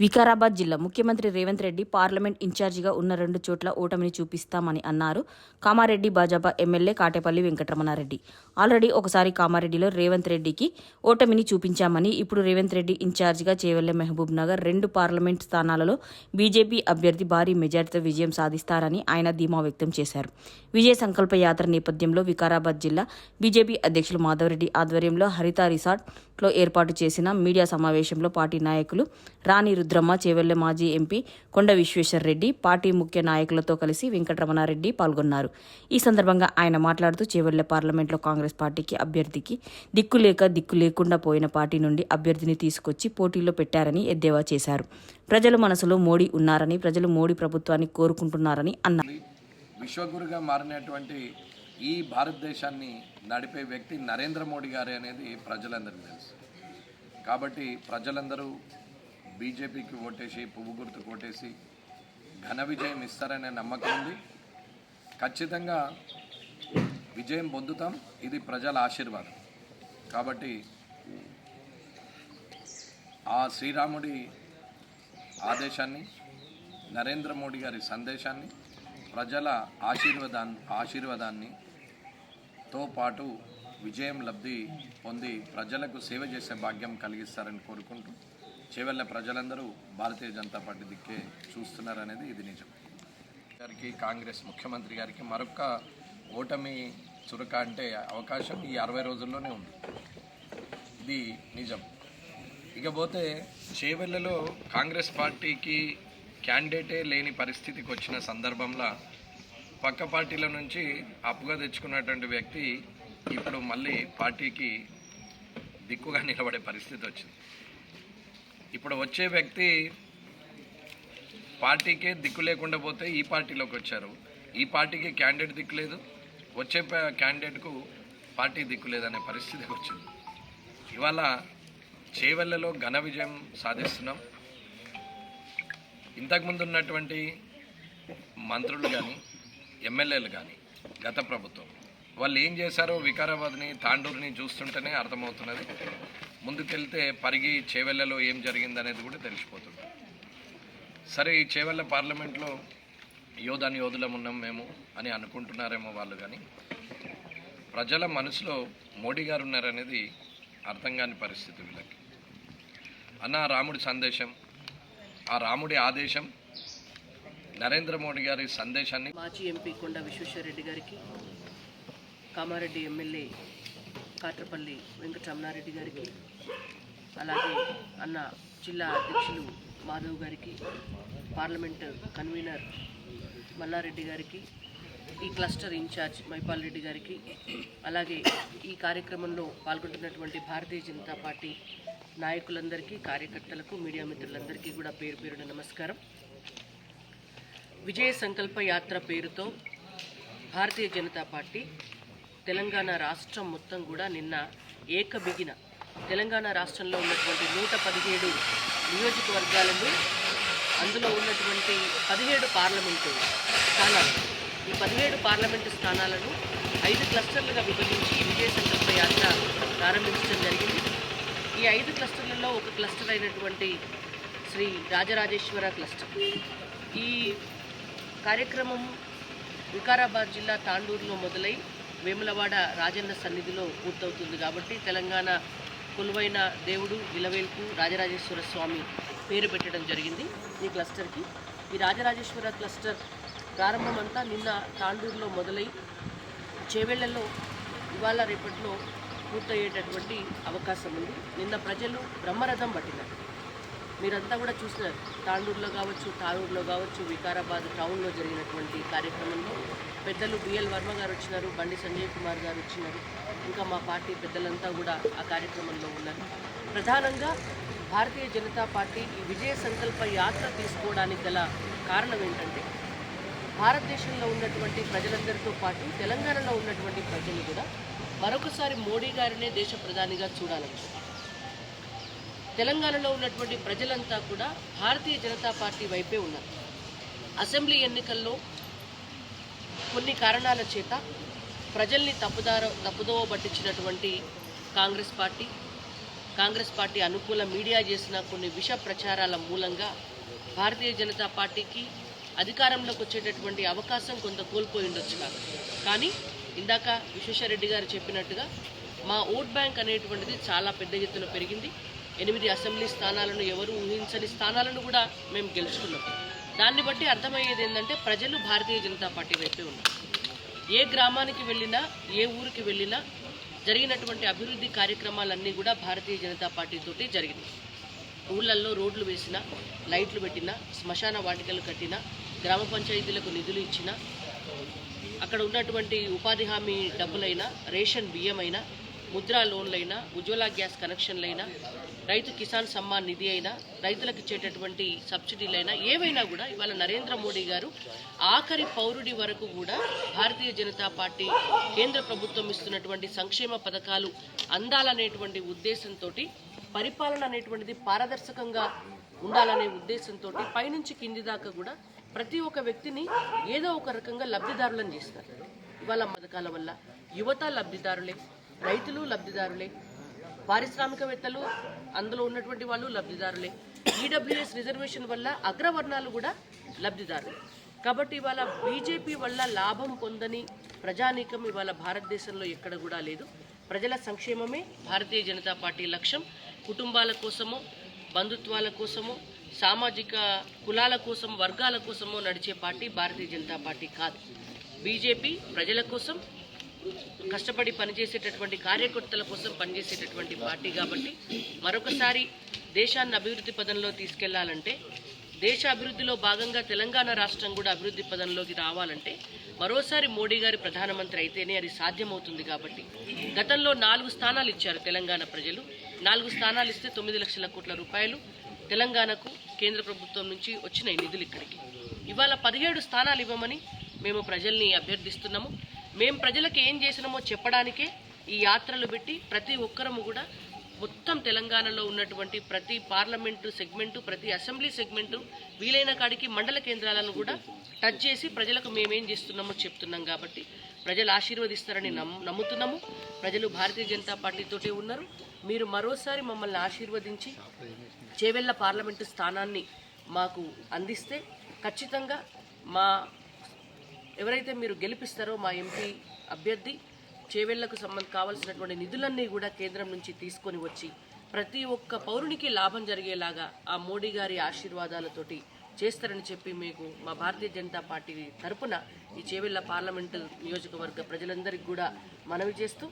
వికారాబాద్ జిల్లా ముఖ్యమంత్రి రేవంత్ రెడ్డి పార్లమెంట్ ఇన్ఛార్జిగా ఉన్న రెండు చోట్ల ఓటమిని చూపిస్తామని అన్నారు. కామారెడ్డి భాజపా ఎమ్మెల్యే కాటేపల్లి వెంకటరమణారెడ్డి. ఆల్రెడీ ఒకసారి కామారెడ్డిలో రేవంత్ రెడ్డికి ఓటమిని చూపించామని ఇప్పుడు రేవంత్ రెడ్డి ఇన్ఛార్జిగా చేవెళ్ళే మహబూబ్ నగర్ రెండు పార్లమెంట్ స్థానాలలో బీజేపీ అభ్యర్థి భారీ మెజార్టీతో విజయం సాధిస్తారని ఆయన ధీమా వ్యక్తం చేశారు. విజయ సంకల్ప యాత్ర నేపథ్యంలో వికారాబాద్ జిల్లా బీజేపీ అధ్యక్షులు మాధవరెడ్డి ఆధ్వర్యంలో హరిత రిసార్ట్లో ఏర్పాటు చేసిన మీడియా సమావేశంలో పార్టీ నాయకులు రాణి రుద్రమ్మ చేవెళ్ళ మాజీ ఎంపీ కొండ విశ్వేశ్వర్ రెడ్డి పార్టీ ముఖ్య నాయకులతో కలిసి వెంకటరమణారెడ్డి పాల్గొన్నారు. ఈ సందర్భంగా ఆయన మాట్లాడుతూ చేవెళ్ళ పార్లమెంట్లో కాంగ్రెస్ పార్టీకి అభ్యర్థికి దిక్కు లేక దిక్కు లేకుండా పోయిన పార్టీ నుండి అభ్యర్థిని తీసుకొచ్చి పోటీలో పెట్టారని ఎద్దేవా చేశారు. ప్రజల మనసులో మోడీ ఉన్నారని ప్రజలు మోడీ ప్రభుత్వాన్ని కోరుకుంటున్నారని అన్నారు. విశ్వగురుగా మారినటువంటి ఈ భారతదేశాన్ని నడిపే వ్యక్తి నరేంద్ర మోడీ గారే అనేది ప్రజలందరికీ తెలుసు. కాబట్టి ప్రజలందరూ బీజేపీకి ఓటేసి పువ్వు గుర్తు కొట్టేసి ఘన విజయం ఇస్తారనే నమ్మకం ఉంది. ఖచ్చితంగా విజయం పొందుతాం. ఇది ప్రజల ఆశీర్వాదం. కాబట్టి ఆ శ్రీరాముడి ఆదేశాన్ని నరేంద్ర మోడీ గారి సందేశాన్ని ప్రజల ఆశీర్వాదాన్ని ఆశీర్వాదాన్ని తో పాటు విజయం లబ్ధి పొంది ప్రజలకు సేవ చేసే భాగ్యం కలిగిస్తారని కోరుకుంటూ చేవెళ్ళ ప్రజలందరూ భారతీయ జనతా పార్టీ దిక్కే చూస్తున్నారనేది ఇది నిజం. గారికి కాంగ్రెస్ ముఖ్యమంత్రి గారికి మరొక ఓటమి చురక అంటే అవకాశం ఈ అరవై రోజుల్లోనే ఉంది. ఇది నిజం. ఇకపోతే చేవెళ్ళలో కాంగ్రెస్ పార్టీకి క్యాండిడేటే లేని పరిస్థితికి వచ్చిన సందర్భంలో పక్క పార్టీల నుంచి అప్పుగా తెచ్చుకున్నటువంటి వ్యక్తి ఇప్పుడు మళ్ళీ పార్టీకి దిక్కుగా నిలబడే పరిస్థితి వచ్చింది. ఇప్పుడు వచ్చే వ్యక్తి పార్టీకే దిక్కు లేకుండా పోతే ఈ పార్టీలోకి వచ్చారు. ఈ పార్టీకి క్యాండిడేట్ దిక్కు లేదు. వచ్చే క్యాండిడేట్కు పార్టీ దిక్కు లేదనే పరిస్థితికి వచ్చింది. ఇవాళ చేవెళ్ళలో ఘన విజయం సాధిస్తున్నాం. ఇంతకుముందు ఉన్నటువంటి మంత్రులు కానీ ఎమ్మెల్యేలు కానీ గత ప్రభుత్వం వాళ్ళు ఏం చేశారో వికారాబాద్ని తాండూరుని చూస్తుంటేనే అర్థమవుతున్నది. ముందుకెళ్తే పరిగి చేవెళ్ళలో ఏం జరిగిందనేది కూడా తెలిసిపోతుంది. సరే ఈ చేవెళ్ళ పార్లమెంట్లో యోధాని యోధులం ఉన్నాం మేము అని అనుకుంటున్నారేమో వాళ్ళు కానీ ప్రజల మనసులో మోడీ గారు ఉన్నారనేది అర్థం కాని పరిస్థితి వీళ్ళకి. అన్న రాముడి సందేశం ఆ రాముడి ఆదేశం నరేంద్ర మోడీ గారి సందేశాన్ని మాజీ ఎంపీ కొండ విశ్వేశ్వరరెడ్డి గారికి కామారెడ్డి ఎమ్మెల్యే కాట్రపల్లి వెంకటరమణారెడ్డి గారికి అలాగే అన్న జిల్లా అధ్యక్షులు మాధవ్ గారికి పార్లమెంట్ కన్వీనర్ మల్లారెడ్డి గారికి ఈ క్లస్టర్ ఇన్ఛార్జ్ మైపాల్ రెడ్డి గారికి అలాగే ఈ కార్యక్రమంలో పాల్గొంటున్నటువంటి భారతీయ జనతా పార్టీ నాయకులందరికీ కార్యకర్తలకు మీడియా మిత్రులందరికీ కూడా పేరు పేరున నమస్కారం. విజయ సంకల్ప యాత్ర పేరుతో భారతీయ జనతా పార్టీ తెలంగాణ రాష్ట్రం మొత్తం కూడా నిన్న ఏకబిగిన. తెలంగాణ రాష్ట్రంలో ఉన్నటువంటి నూట పదిహేడు నియోజకవర్గాలను అందులో ఉన్నటువంటి పదిహేడు పార్లమెంటు స్థానాలు. ఈ పదిహేడు పార్లమెంటు స్థానాలను ఐదు క్లస్టర్లుగా విభజించి ఈ విజయ సంకల్ప యాత్ర ప్రారంభించడం జరిగింది. ఈ ఐదు క్లస్టర్లలో ఒక క్లస్టర్ అయినటువంటి శ్రీ రాజరాజేశ్వర క్లస్టర్. ఈ కార్యక్రమం వికారాబాద్ జిల్లా తాండూరులో మొదలై వేములవాడ రాజన్న సన్నిధిలో పూర్తవుతుంది కాబట్టి తెలంగాణ కొలువైన దేవుడు ఇలవేల్పు రాజరాజేశ్వర స్వామి పేరు పెట్టడం జరిగింది ఈ క్లస్టర్కి. ఈ రాజరాజేశ్వర క్లస్టర్ ప్రారంభమంతా నిన్న తాండూరులో మొదలై చేవెళ్ళలో ఇవాళ రేపట్లో పూర్తయ్యేటటువంటి అవకాశం ఉంది. నిన్న ప్రజలు బ్రహ్మరథం పట్టినారు. మీరంతా కూడా చూసినారు తాండూరులో కావచ్చు తారూరులో కావచ్చు వికారాబాద్ టౌన్లో జరిగినటువంటి కార్యక్రమంలో పెద్దలు బిఎల్ వర్మ గారు వచ్చినారు బండి సంజయ్ కుమార్ గారు వచ్చినారు. ఇంకా మా పార్టీ పెద్దలంతా కూడా ఆ కార్యక్రమంలో ఉన్నారు. ప్రధానంగా భారతీయ జనతా పార్టీ ఈ విజయ సంకల్ప యాత్ర తీసుకోవడానికి గల కారణం ఏంటంటే భారతదేశంలో ఉన్నటువంటి ప్రజలందరితో పాటు తెలంగాణలో ఉన్నటువంటి ప్రజలు కూడా మరొకసారి మోడీ గారినే దేశ ప్రధానిగా చూడాలనుకుంటున్నారు. తెలంగాణలో ఉన్నటువంటి ప్రజలంతా కూడా భారతీయ జనతా పార్టీ వైపే ఉన్నారు. అసెంబ్లీ ఎన్నికల్లో కొన్ని కారణాల చేత ప్రజల్ని తప్పుదార తప్పుదోవ పట్టించినటువంటి కాంగ్రెస్ పార్టీ కాంగ్రెస్ పార్టీ అనుకూల మీడియా చేసిన కొన్ని విష ప్రచారాల మూలంగా భారతీయ జనతా పార్టీకి అధికారంలోకి వచ్చేటటువంటి అవకాశం కొంత కోల్పోయి ఉండొచ్చు కాదు. కానీ ఇందాక విశ్వేశ్వరరెడ్డి గారు చెప్పినట్టుగా మా ఓట్ బ్యాంక్ అనేటువంటిది చాలా పెద్ద ఎత్తున పెరిగింది. ఎనిమిది అసెంబ్లీ స్థానాలను ఎవరు ఊహించని స్థానాలను కూడా మేము గెలుచుకున్నాం. దాన్ని బట్టి అర్థమయ్యేది ఏంటంటే ప్రజలు భారతీయ జనతా పార్టీ వైపే ఉన్నారు. ఏ గ్రామానికి వెళ్ళినా ఏ ఊరికి వెళ్ళినా జరిగినటువంటి అభివృద్ధి కార్యక్రమాలన్నీ కూడా భారతీయ జనతా పార్టీతో జరిగింది జరిగినాయి. ఊళ్ళల్లో రోడ్లు వేసినా లైట్లు పెట్టిన శ్మశాన వాటికలు కట్టిన గ్రామ పంచాయతీలకు నిధులు ఇచ్చిన అక్కడ ఉన్నటువంటి ఉపాధి హామీ డబ్బులైనా రేషన్ బియ్యమైనా ముద్రా లోన్లైనా ఉజ్వల గ్యాస్ కనెక్షన్లైనా రైతు కిసాన్ సమ్మాన్ నిధి అయినా రైతులకు ఇచ్చేటటువంటి సబ్సిడీలైనా ఏవైనా కూడా ఇవాళ నరేంద్ర మోడీ గారు ఆఖరి పౌరుడి వరకు కూడా భారతీయ జనతా పార్టీ కేంద్ర ప్రభుత్వం ఇస్తున్నటువంటి సంక్షేమ పథకాలు అందాలనేటువంటి ఉద్దేశంతో పరిపాలన అనేటువంటిది పారదర్శకంగా ఉండాలనే ఉద్దేశంతో పైనుంచి కింది దాకా కూడా ప్రతి ఒక్క వ్యక్తిని ఏదో ఒక రకంగా లబ్ధిదారులను చేస్తారు ఇవాళ పథకాల వల్ల యువత లబ్ధిదారులే రైతులు లబ్ధిదారులే పారిశ్రామికవేత్తలు అందులో ఉన్నటువంటి వాళ్ళు లబ్ధిదారులే. ఈడబ్ల్యూఎస్ రిజర్వేషన్ వల్ల అగ్రవర్ణాలు కూడా లబ్ధిదారులే. కాబట్టి ఇవాళ బీజేపీ వల్ల లాభం పొందని ప్రజానీకం ఇవాళ భారతదేశంలో ఎక్కడ కూడా లేదు. ప్రజల సంక్షేమమే భారతీయ జనతా పార్టీ లక్ష్యం. కుటుంబాల కోసమో బంధుత్వాల కోసమో సామాజిక కులాల కోసం వర్గాల కోసమో నడిచే పార్టీ భారతీయ జనతా పార్టీ కాదు. బీజేపీ ప్రజల కోసం కష్టపడి పనిచేసేటటువంటి కార్యకర్తల కోసం పనిచేసేటటువంటి పార్టీ కాబట్టి మరొకసారి దేశాన్ని అభివృద్ధి పదంలో తీసుకెళ్ళాలంటే దేశ అభివృద్ధిలో భాగంగా తెలంగాణ రాష్ట్రం కూడా అభివృద్ధి పదంలోకి రావాలంటే మరోసారి మోడీ గారి ప్రధానమంత్రి అయితేనే అది సాధ్యమవుతుంది కాబట్టి. గతంలో నాలుగు స్థానాలు ఇచ్చారు తెలంగాణ ప్రజలు. నాలుగు స్థానాలు ఇస్తే తొమ్మిది లక్షల కోట్ల రూపాయలు తెలంగాణకు కేంద్ర ప్రభుత్వం నుంచి వచ్చినాయి నిధులు ఇక్కడికి. ఇవాళ పదిహేడు స్థానాలు ఇవ్వమని మేము ప్రజల్ని అభ్యర్థిస్తున్నాము. మేము ప్రజలకు ఏం చేసినామో చెప్పడానికే ఈ యాత్రలు పెట్టి ప్రతి ఒక్కరము కూడా మొత్తం తెలంగాణలో ఉన్నటువంటి ప్రతి పార్లమెంటు సెగ్మెంటు ప్రతి అసెంబ్లీ సెగ్మెంటు వీలైన కాడికి మండల కేంద్రాలను కూడా టచ్ చేసి ప్రజలకు మేమేం చేస్తున్నామో చెప్తున్నాం కాబట్టి ప్రజలు ఆశీర్వదిస్తారని నమ్ముతున్నాము. ప్రజలు భారతీయ జనతా పార్టీతోటే ఉన్నారు. మీరు మరోసారి మమ్మల్ని ఆశీర్వదించి చేవెళ్ళ పార్లమెంటు స్థానాన్ని మాకు అందిస్తే ఖచ్చితంగా మా ఎవరైతే మీరు గెలిపిస్తారో మా ఎంపీ అభ్యర్థి చేవెళ్ళకు సంబంధ కావాల్సినటువంటి నిధులన్నీ కూడా కేంద్రం నుంచి తీసుకొని వచ్చి ప్రతి ఒక్క పౌరునికి లాభం జరిగేలాగా ఆ మోడీ గారి ఆశీర్వాదాలతోటి చేస్తారని చెప్పి మీకు మా భారతీయ జనతా పార్టీ తరపున ఈ చేవెళ్ళ పార్లమెంటు నియోజకవర్గ ప్రజలందరికీ కూడా మనవి చేస్తూ